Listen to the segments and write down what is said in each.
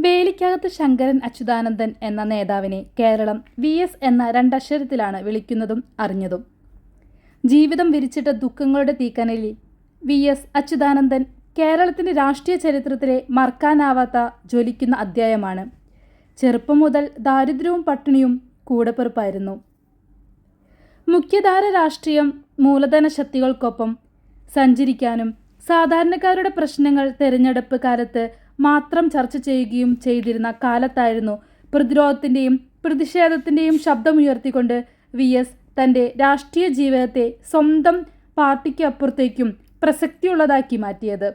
വേലിക്കകത്ത് ശങ്കരൻ അച്യുതാനന്ദൻ എന്ന നേതാവിനെ Keralam V S എന്ന രണ്ടക്ഷരത്തിലാണ് വിളിക്കുന്നതും അറിഞ്ഞതും. ജീവിതം വിരിച്ചിട്ട ദുഃഖങ്ങളുടെ തീക്കനലിൽ വി എസ് അച്യുതാനന്ദൻ കേരളത്തിന്റെ രാഷ്ട്രീയ ചരിത്രത്തിലെ മറക്കാനാവാത്ത ജ്വലിക്കുന്ന അധ്യായമാണ്. ചെറുപ്പം മുതൽ ദാരിദ്ര്യവും പട്ടിണിയും കൂടപ്പിറപ്പായിരുന്നു. മുഖ്യധാര രാഷ്ട്രീയം മൂലധന ശക്തികൾക്കൊപ്പം സഞ്ചരിക്കാനും സാധാരണക്കാരുടെ പ്രശ്നങ്ങൾ തെരഞ്ഞെടുപ്പ് കാലത്ത് മാത്രം ചർച്ച ചെയ്യുകയും ചെയ്തിരുന്ന കാലത്തായിരുന്നു പ്രതിരോധത്തിന്റെയും പ്രതിഷേധത്തിന്റെയും ശബ്ദമുയർത്തിക്കൊണ്ട് വി എസ് തന്റെ രാഷ്ട്രീയ ജീവിതത്തെ സ്വന്തം പാർട്ടിക്ക് അപ്പുറത്തേക്കും പ്രസക്തിയുള്ളതാക്കി മാറ്റിയത്.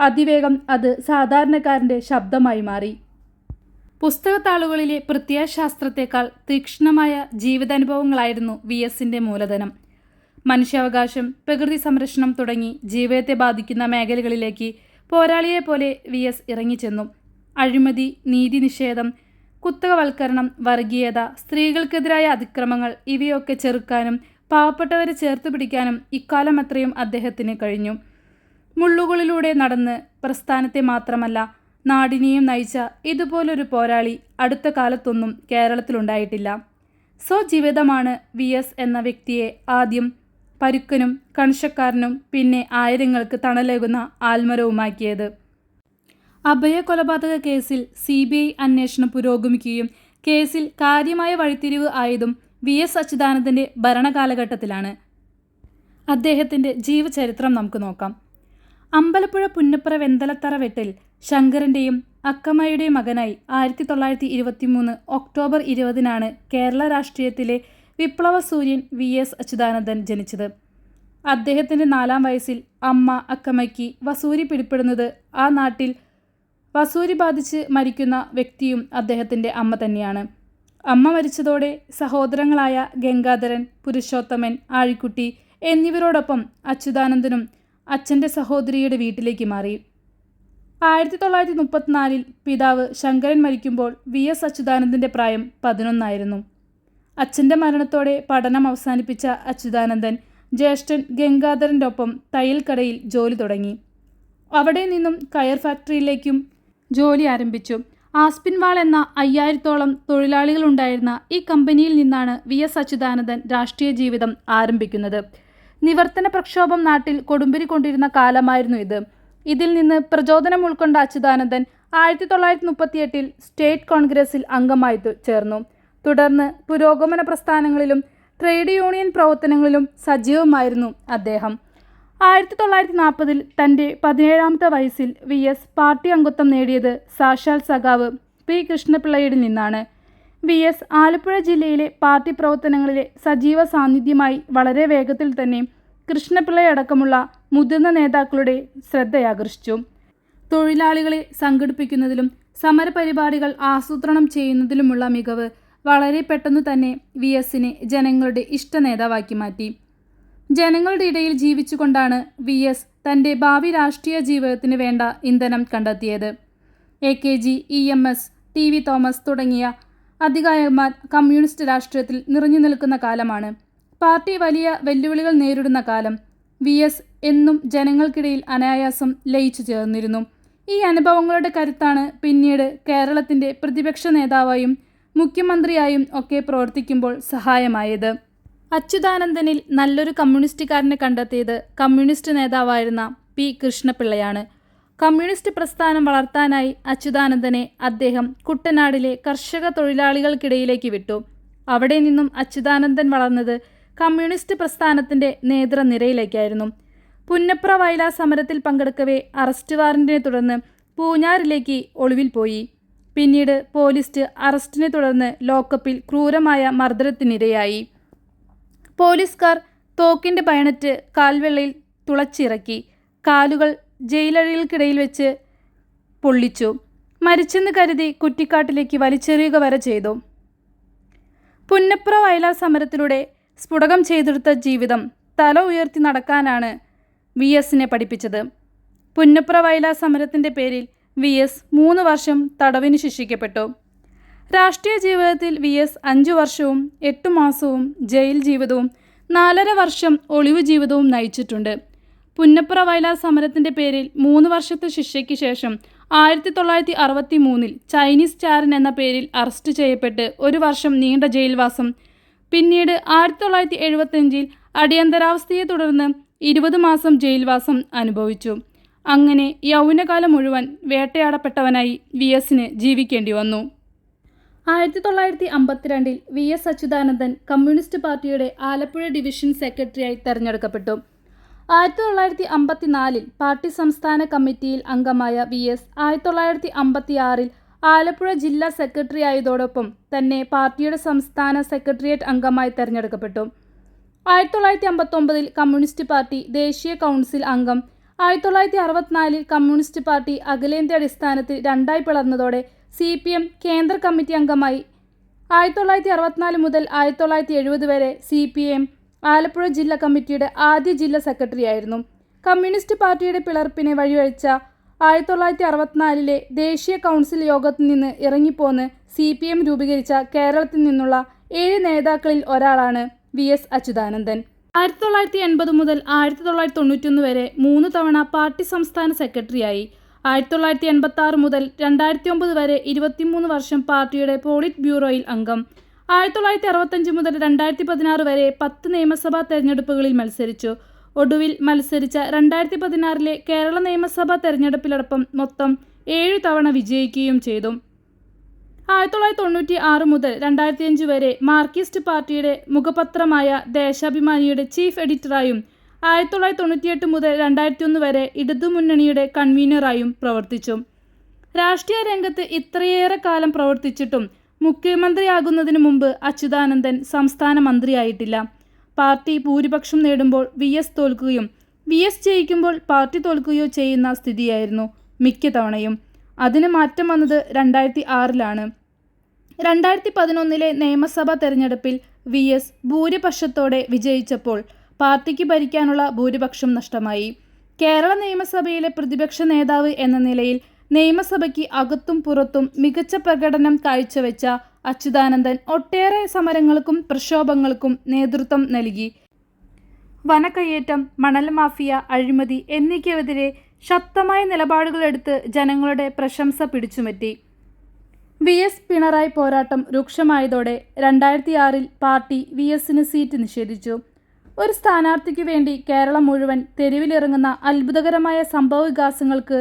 അതിവേഗം അത് സാധാരണക്കാരന്റെ ശബ്ദമായി മാറി. പുസ്തകത്താളുകളിലെ പ്രത്യയശാസ്ത്രത്തെക്കാൾ തീക്ഷ്ണമായ ജീവിതാനുഭവങ്ങളായിരുന്നു വി എസിന്റെ മൂലധനം. മനുഷ്യാവകാശം പ്രകൃതി സംരക്ഷണം തുടങ്ങി ജീവിതത്തെ ബാധിക്കുന്ന മേഖലകളിലേക്ക് പോരാളിയെപ്പോലെ വി എസ് ഇറങ്ങിച്ചെന്നു. അഴിമതി നീതി നിഷേധം കുത്തകവൽക്കരണം വർഗീയത സ്ത്രീകൾക്കെതിരായ അതിക്രമങ്ങൾ ഇവയൊക്കെ ചെറുക്കാനും പാവപ്പെട്ടവരെ ചേർത്ത് പിടിക്കാനും ഇക്കാലം അത്രയും അദ്ദേഹത്തിന് കഴിഞ്ഞു. മുള്ളുകളിലൂടെ നടന്ന് പ്രസ്ഥാനത്തെ മാത്രമല്ല നാടിനെയും നയിച്ച ഇതുപോലൊരു പോരാളി അടുത്ത കാലത്തൊന്നും കേരളത്തിലുണ്ടായിട്ടില്ല. സ്വജീവിതമാണ് വി എസ് എന്ന വ്യക്തിയെ ആദ്യം പരുക്കനും കണിശക്കാരനും പിന്നെ ആയിരങ്ങൾക്ക് തണലേകുന്ന ആൽമരവുമാക്കിയത്. അഭയ കൊലപാതക കേസിൽ സി ബി ഐ അന്വേഷണം പുരോഗമിക്കുകയും കേസിൽ കാര്യമായ വഴിത്തിരിവ് ആയതും വി എസ് അച്യുതാനന്ദന്റെ ഭരണകാലഘട്ടത്തിലാണ്. അദ്ദേഹത്തിന്റെ ജീവചരിത്രം നമുക്ക് നോക്കാം. അമ്പലപ്പുഴ പുന്നപ്പുറ വെന്തലത്തറ വെട്ടിൽ ശങ്കരന്റെയും അക്കമ്മയുടെയും മകനായി ആയിരത്തി തൊള്ളായിരത്തി ഇരുപത്തി മൂന്ന് ഒക്ടോബർ ഇരുപതിനാണ് കേരള രാഷ്ട്രീയത്തിലെ വിപ്ലവ സൂര്യൻ വി എസ് അച്യുതാനന്ദൻ ജനിച്ചത്. അദ്ദേഹത്തിന്റെ നാലാം വയസ്സിൽ അമ്മ അക്കമ്മയ്ക്ക് വസൂരി പിടിപ്പെടുന്നത് ആ നാട്ടിൽ വസൂരി ബാധിച്ച് മരിക്കുന്ന വ്യക്തിയും അദ്ദേഹത്തിന്റെ അമ്മ തന്നെയാണ്. അമ്മ മരിച്ചതോടെ സഹോദരങ്ങളായ ഗംഗാധരൻ പുരുഷോത്തമൻ ആഴിക്കുട്ടി എന്നിവരോടൊപ്പം അച്യുതാനന്ദനും അച്ഛന്റെ സഹോദരിയുടെ വീട്ടിലേക്ക് മാറി. ആയിരത്തി തൊള്ളായിരത്തി മുപ്പത്തിനാലിൽ പിതാവ് ശങ്കരൻ മരിക്കുമ്പോൾ വി എസ് അച്യുതാനന്ദന്റെ പ്രായം പതിനൊന്നായിരുന്നു. അച്ഛന്റെ മരണത്തോടെ പഠനം അവസാനിപ്പിച്ച അച്യുതാനന്ദൻ ജ്യേഷ്ഠൻ ഗംഗാധരന്റെ ഒപ്പം തയ്യൽക്കടയിൽ ജോലി തുടങ്ങി. അവിടെ നിന്നും കയർ ഫാക്ടറിയിലേക്കും ജോലി ആരംഭിച്ചു. ആസ്പിൻവാൾ എന്ന അയ്യായിരത്തോളം തൊഴിലാളികളുണ്ടായിരുന്ന ഈ കമ്പനിയിൽ നിന്നാണ് വി എസ് അച്യുതാനന്ദൻ രാഷ്ട്രീയ ജീവിതം ആരംഭിക്കുന്നത്. നിവർത്തന പ്രക്ഷോഭം നാട്ടിൽ കൊടുമ്പിരി കൊണ്ടിരുന്ന കാലമായിരുന്നു ഇത്. ഇതിൽ നിന്ന് പ്രചോദനം ഉൾക്കൊണ്ട അച്യുതാനന്ദൻ ആയിരത്തി തൊള്ളായിരത്തി മുപ്പത്തിയെട്ടിൽ സ്റ്റേറ്റ് കോൺഗ്രസിൽ അംഗമായി ചേർന്നു. തുടർന്ന് പുരോഗമന പ്രസ്ഥാനങ്ങളിലും ട്രേഡ് യൂണിയൻ പ്രവർത്തനങ്ങളിലും സജീവമായിരുന്നു അദ്ദേഹം. ആയിരത്തി തൊള്ളായിരത്തി നാൽപ്പതിൽ തന്റെ പതിനേഴാമത്തെ വയസ്സിൽ വി എസ് പാർട്ടി അംഗത്വം നേടിയത് സാക്ഷാൽ സഖാവ് പി കൃഷ്ണപിള്ളയുടെ നിന്നാണ്. വി എസ് ആലപ്പുഴ ജില്ലയിലെ പാർട്ടി പ്രവർത്തനങ്ങളിലെ സജീവ സാന്നിധ്യമായി വളരെ വേഗത്തിൽ തന്നെ കൃഷ്ണപിള്ളയടക്കമുള്ള മുതിർന്ന നേതാക്കളുടെ ശ്രദ്ധയാകർഷിച്ചു. തൊഴിലാളികളെ സംഘടിപ്പിക്കുന്നതിലും സമരപരിപാടികൾ ആസൂത്രണം ചെയ്യുന്നതിലുമുള്ള മികവ് വളരെ പെട്ടെന്ന് തന്നെ വി എസിനെ ജനങ്ങളുടെ ഇഷ്ട നേതാവാക്കി മാറ്റി. ജനങ്ങളുടെ ഇടയിൽ ജീവിച്ചുകൊണ്ടാണ് വി എസ് തന്റെ ഭാവി രാഷ്ട്രീയ ജീവിതത്തിന് വേണ്ട ഇന്ധനം കണ്ടെത്തിയത്. A K G E M S T V Thomas തുടങ്ങിയ അധികായന്മാർ കമ്മ്യൂണിസ്റ്റ് രാഷ്ട്രീയത്തിൽ നിറഞ്ഞു നിൽക്കുന്ന കാലമാണ്. പാർട്ടി വലിയ വെല്ലുവിളികൾ നേരിടുന്ന കാലം വി എസ് എന്നും ജനങ്ങൾക്കിടയിൽ അനായാസം ലയിച്ചു ചേർന്നിരുന്നു. ഈ അനുഭവങ്ങളുടെ കരുത്താണ് പിന്നീട് കേരളത്തിന്റെ പ്രതിപക്ഷ നേതാവായും മുഖ്യമന്ത്രിയായും ഒക്കെ പ്രവർത്തിക്കുമ്പോൾ സഹായമായത്. അച്യുതാനന്ദനിൽ നല്ലൊരു കമ്മ്യൂണിസ്റ്റുകാരനെ കണ്ടെത്തിയത് കമ്മ്യൂണിസ്റ്റ് നേതാവായിരുന്ന പി കൃഷ്ണപിള്ളയാണ്. കമ്മ്യൂണിസ്റ്റ് പ്രസ്ഥാനം വളർത്താനായി അച്യുതാനന്ദനെ അദ്ദേഹം കുട്ടനാടിലെ കർഷക തൊഴിലാളികൾക്കിടയിലേക്ക് വിട്ടു. അവിടെ നിന്നും അച്യുതാനന്ദൻ വളർന്നത് കമ്മ്യൂണിസ്റ്റ് പ്രസ്ഥാനത്തിന്റെ നേതൃനിരയിലേക്കായിരുന്നു. പുന്നപ്ര വയലാ സമരത്തിൽ പങ്കെടുക്കവേ അറസ്റ്റ് വാറന്റിനെ തുടർന്ന് പൂഞ്ഞാറിലേക്ക് ഒളിവിൽ പോയി. പിന്നീട് പോലീസ് അറസ്റ്റിനെ തുടർന്ന് ലോക്കപ്പിൽ ക്രൂരമായ മർദ്ദനത്തിനിരയായി. പോലീസുകാർ തോക്കിന്റെ ബയണറ്റ് കാൽവെള്ളയിൽ തുളച്ചിറക്കി കാലുകൾ ജയിലഴികൾക്കിടയിൽ വെച്ച് പൊള്ളിച്ചു. മരിച്ചെന്ന് കരുതി കുറ്റിക്കാട്ടിലേക്ക് വലിച്ചെറിയുക വരെ ചെയ്തു. പുന്നപ്ര വയലാർ സമരത്തിലൂടെ സ്ഫുടകം ചെയ്തെടുത്ത ജീവിതം തല ഉയർത്തി നടക്കാനാണ് വി എസിനെ പഠിപ്പിച്ചത്. പുന്നപ്ര വയലാർ സമരത്തിന്റെ പേരിൽ വി എസ് മൂന്ന് വർഷം തടവിന് ശിക്ഷിക്കപ്പെട്ടു. രാഷ്ട്രീയ ജീവിതത്തിൽ വി എസ് അഞ്ചു വർഷവും എട്ടു മാസവും ജയിൽ ജീവിതവും നാലര വർഷം ഒളിവ് ജീവിതവും നയിച്ചിട്ടുണ്ട്. പുന്നപ്പുറ വയലാർ സമരത്തിന്റെ പേരിൽ മൂന്ന് വർഷത്തെ ശിക്ഷയ്ക്ക് ശേഷം ആയിരത്തി തൊള്ളായിരത്തി അറുപത്തി മൂന്നിൽ ചൈനീസ് ചാരൻ എന്ന പേരിൽ അറസ്റ്റ് ചെയ്യപ്പെട്ട് ഒരു വർഷം നീണ്ട ജയിൽവാസം. പിന്നീട് ആയിരത്തി തൊള്ളായിരത്തി എഴുപത്തഞ്ചിൽ അടിയന്തരാവസ്ഥയെ തുടർന്ന് ഇരുപത് മാസം ജയിൽവാസം അനുഭവിച്ചു. അങ്ങനെ യൗവനകാലം മുഴുവൻ വേട്ടയാടപ്പെട്ടവനായി വി എസിന് ജീവിക്കേണ്ടി വന്നു. ആയിരത്തി തൊള്ളായിരത്തി അമ്പത്തിരണ്ടിൽ വി എസ് അച്യുതാനന്ദൻ കമ്മ്യൂണിസ്റ്റ് പാർട്ടിയുടെ ആലപ്പുഴ ഡിവിഷൻ സെക്രട്ടറിയായി തെരഞ്ഞെടുക്കപ്പെട്ടു. ആയിരത്തി തൊള്ളായിരത്തി അമ്പത്തിനാലിൽ പാർട്ടി സംസ്ഥാന കമ്മിറ്റിയിൽ അംഗമായ വി എസ് ആയിരത്തി തൊള്ളായിരത്തി അമ്പത്തി ആറിൽ ആലപ്പുഴ ജില്ലാ സെക്രട്ടറി ആയതോടൊപ്പം തന്നെ പാർട്ടിയുടെ സംസ്ഥാന സെക്രട്ടേറിയറ്റ് അംഗമായി തെരഞ്ഞെടുക്കപ്പെട്ടു. ആയിരത്തി തൊള്ളായിരത്തി അമ്പത്തൊമ്പതിൽ കമ്മ്യൂണിസ്റ്റ് പാർട്ടി ദേശീയ കൗൺസിൽ അംഗം ആയിരത്തി തൊള്ളായിരത്തി അറുപത്തിനാലിൽ കമ്മ്യൂണിസ്റ്റ് പാർട്ടി അഖിലേന്ത്യ അടിസ്ഥാനത്തിൽ രണ്ടായി പിളർന്നതോടെ സി പി എം കേന്ദ്ര കമ്മിറ്റി അംഗമായി. ആയിരത്തി തൊള്ളായിരത്തി അറുപത്തിനാല് മുതൽ ആയിരത്തി തൊള്ളായിരത്തി എഴുപത് വരെ സി പി എം ആലപ്പുഴ ജില്ലാ കമ്മിറ്റിയുടെ ആദ്യ ജില്ലാ സെക്രട്ടറി ആയിരുന്നു. കമ്മ്യൂണിസ്റ്റ് പാർട്ടിയുടെ പിളർപ്പിനെ വഴിവഴിച്ച ആയിരത്തി തൊള്ളായിരത്തി അറുപത്തിനാലിലെ ദേശീയ കൗൺസിൽ യോഗത്തിൽ നിന്ന് ഇറങ്ങിപ്പോന്ന് സി പി എം രൂപീകരിച്ച കേരളത്തിൽ നിന്നുള്ള ഏഴ് നേതാക്കളിൽ ഒരാളാണ് വി എസ് അച്യുതാനന്ദൻ. ആയിരത്തി തൊള്ളായിരത്തി എൺപത് മുതൽ ആയിരത്തി തൊള്ളായിരത്തി തൊണ്ണൂറ്റൊന്ന് വരെ മൂന്ന് തവണ പാർട്ടി സംസ്ഥാന സെക്രട്ടറിയായി. ആയിരത്തി തൊള്ളായിരത്തി എൺപത്തി ആറ് മുതൽ രണ്ടായിരത്തി ഒമ്പത് വരെ ഇരുപത്തിമൂന്ന് വർഷം പാർട്ടിയുടെ പോളിറ്റ് ബ്യൂറോയിൽ അംഗം. ആയിരത്തി തൊള്ളായിരത്തി അറുപത്തഞ്ച് മുതൽ രണ്ടായിരത്തി പതിനാറ് വരെ പത്ത് നിയമസഭാ തെരഞ്ഞെടുപ്പുകളിൽ മത്സരിച്ചു. ഒടുവിൽ മത്സരിച്ച രണ്ടായിരത്തി പതിനാറിലെ കേരള നിയമസഭാ തെരഞ്ഞെടുപ്പിലടക്കം മൊത്തം ഏഴു തവണ വിജയിക്കുകയും ചെയ്തു. ആയിരത്തി തൊള്ളായിരത്തി തൊണ്ണൂറ്റി ആറ് മുതൽ രണ്ടായിരത്തി അഞ്ച് വരെ മാർക്സിസ്റ്റ് പാർട്ടിയുടെ മുഖപത്രമായ ദേശാഭിമാനിയുടെ ചീഫ് എഡിറ്ററായും ആയിരത്തി തൊള്ളായിരത്തി തൊണ്ണൂറ്റിയെട്ട് മുതൽ രണ്ടായിരത്തി ഒന്ന് വരെ ഇടതുമുന്നണിയുടെ കൺവീനറായും പ്രവർത്തിച്ചു. രാഷ്ട്രീയ രംഗത്ത് ഇത്രയേറെ കാലം പ്രവർത്തിച്ചിട്ടും മുഖ്യമന്ത്രിയാകുന്നതിന് മുമ്പ് അച്യുതാനന്ദൻ സംസ്ഥാന മന്ത്രിയായിട്ടില്ല. പാർട്ടി ഭൂരിപക്ഷം നേടുമ്പോൾ വി എസ് തോൽക്കുകയും വി എസ് ജയിക്കുമ്പോൾ പാർട്ടി തോൽക്കുകയോ ചെയ്യുന്ന സ്ഥിതിയായിരുന്നു മിക്ക തവണയും അതിന് മാറ്റം വന്നത് രണ്ടായിരത്തി ആറിലാണ്. രണ്ടായിരത്തി പതിനൊന്നിലെ നിയമസഭാ തെരഞ്ഞെടുപ്പിൽ വി എസ് ഭൂരിപക്ഷത്തോടെ വിജയിച്ചപ്പോൾ പാർട്ടിക്ക് ഭരിക്കാനുള്ള ഭൂരിപക്ഷം നഷ്ടമായി. കേരള നിയമസഭയിലെ പ്രതിപക്ഷ നേതാവ് എന്ന നിലയിൽ നിയമസഭയ്ക്ക് അകത്തും പുറത്തും മികച്ച പ്രകടനം കാഴ്ചവെച്ച അച്യുതാനന്ദൻ ഒട്ടേറെ സമരങ്ങൾക്കും പ്രക്ഷോഭങ്ങൾക്കും നേതൃത്വം നൽകി. വനക്കയ്യേറ്റം മണൽ മാഫിയ അഴിമതി എന്നിവയ്ക്കെതിരെ ശക്തമായ നിലപാടുകളെടുത്ത് ജനങ്ങളുടെ പ്രശംസ പിടിച്ചുപറ്റി വി എസ് പിണറായി പോരാട്ടം രൂക്ഷമായതോടെ രണ്ടായിരത്തി ആറിൽ പാർട്ടി വി എസിന് സീറ്റ് നിഷേധിച്ചു. ഒരു സ്ഥാനാർത്ഥിക്ക് വേണ്ടി കേരളം മുഴുവൻ തെരുവിലിറങ്ങുന്ന അത്ഭുതകരമായ സംഭവ വികാസങ്ങൾക്ക്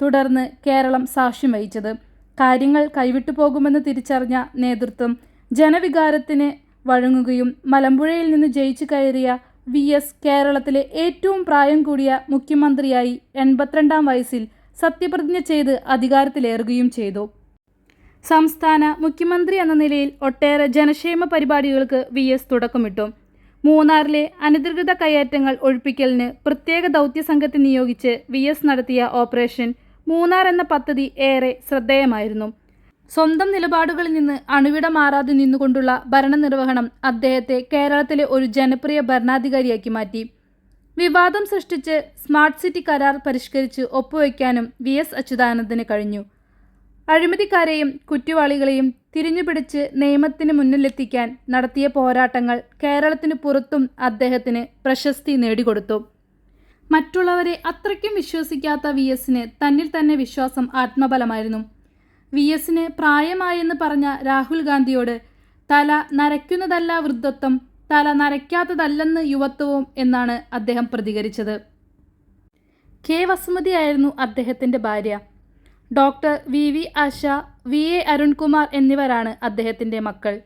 തുടർന്ന് കേരളം സാക്ഷ്യം വഹിച്ചത്. കാര്യങ്ങൾ കൈവിട്ടു പോകുമെന്ന് തിരിച്ചറിഞ്ഞ നേതൃത്വം ജനവികാരത്തിന് വഴങ്ങുകയും മലമ്പുഴയിൽ നിന്ന് ജയിച്ചു കയറിയ വി എസ് കേരളത്തിലെ ഏറ്റവും പ്രായം കൂടിയ മുഖ്യമന്ത്രിയായി എൺപത്തിരണ്ടാം വയസ്സിൽ സത്യപ്രതിജ്ഞ ചെയ്ത് അധികാരത്തിലേറുകയും ചെയ്തു. സംസ്ഥാന മുഖ്യമന്ത്രി എന്ന നിലയിൽ ഒട്ടേറെ ജനക്ഷേമ പരിപാടികൾക്ക് വി എസ് തുടക്കമിട്ടു. മൂന്നാറിലെ അനധികൃത കയ്യേറ്റങ്ങൾ ഒഴിപ്പിക്കലിന് പ്രത്യേക ദൗത്യ സംഘത്തെ നിയോഗിച്ച് വി എസ് നടത്തിയ ഓപ്പറേഷൻ മൂന്നാർ എന്ന പദ്ധതി ഏറെ ശ്രദ്ധേയമായിരുന്നു. സ്വന്തം നിലപാടുകളിൽ നിന്ന് അണുവിട മാറാതെ നിന്നുകൊണ്ടുള്ള ഭരണനിർവഹണം അദ്ദേഹത്തെ കേരളത്തിലെ ഒരു ജനപ്രിയ ഭരണാധികാരിയാക്കി മാറ്റി. വിവാദം സൃഷ്ടിച്ച് സ്മാർട്ട് സിറ്റി കരാർ പരിഷ്കരിച്ച് ഒപ്പുവയ്ക്കാനും വി എസ് അച്യുതാനന്ദന് കഴിഞ്ഞു. അഴിമതിക്കാരെയും കുറ്റവാളികളെയും തിരിഞ്ഞുപിടിച്ച് നിയമത്തിന് മുന്നിലെത്തിക്കാൻ നടത്തിയ പോരാട്ടങ്ങൾ കേരളത്തിന് പുറത്തും അദ്ദേഹത്തിന് പ്രശസ്തി നേടിക്കൊടുത്തു. മറ്റുള്ളവരെ അത്രയ്ക്കും വിശ്വസിക്കാത്ത വി എസിന് തന്നിൽ തന്നെ വിശ്വാസം ആത്മബലമായിരുന്നു. വി എസിന് പ്രായമായെന്ന് പറഞ്ഞ രാഹുൽ ഗാന്ധിയോട് തല നരയ്ക്കുന്നതല്ല വൃദ്ധത്വം തല നരയ്ക്കാത്തതല്ലെന്ന് യുവത്വവും എന്നാണ് അദ്ദേഹം പ്രതികരിച്ചത്. കെ വസുമതിയായിരുന്നു അദ്ദേഹത്തിന്റെ ഭാര്യ. Doctor V V Asha V A Arunkumar എന്നിവരാണ് അദ്ദേഹത്തിന്റെ മക്കൾ.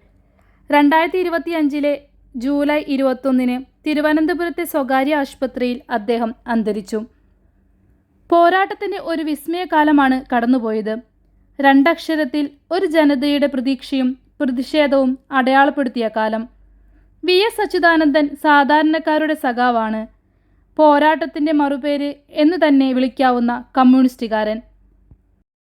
രണ്ടായിരത്തി ഇരുപത്തി അഞ്ചിലെ ജൂലൈ ഇരുപത്തൊന്നിന് തിരുവനന്തപുരത്തെ സ്വകാര്യ ആശുപത്രിയിൽ അദ്ദേഹം അന്തരിച്ചു. പോരാട്ടത്തിന്റെ ഒരു വിസ്മയകാലമാണ് കടന്നുപോയത്. രണ്ടക്ഷരത്തിൽ ഒരു ജനതയുടെ പ്രതീക്ഷയും പ്രതിഷേധവും അടയാളപ്പെടുത്തിയ കാലം. വി എസ് അച്യുതാനന്ദൻ സാധാരണക്കാരുടെ സഖാവാണ്. പോരാട്ടത്തിന്റെ മറുപേര് എന്ന് തന്നെ വിളിക്കാവുന്ന കമ്മ്യൂണിസ്റ്റുകാരൻ.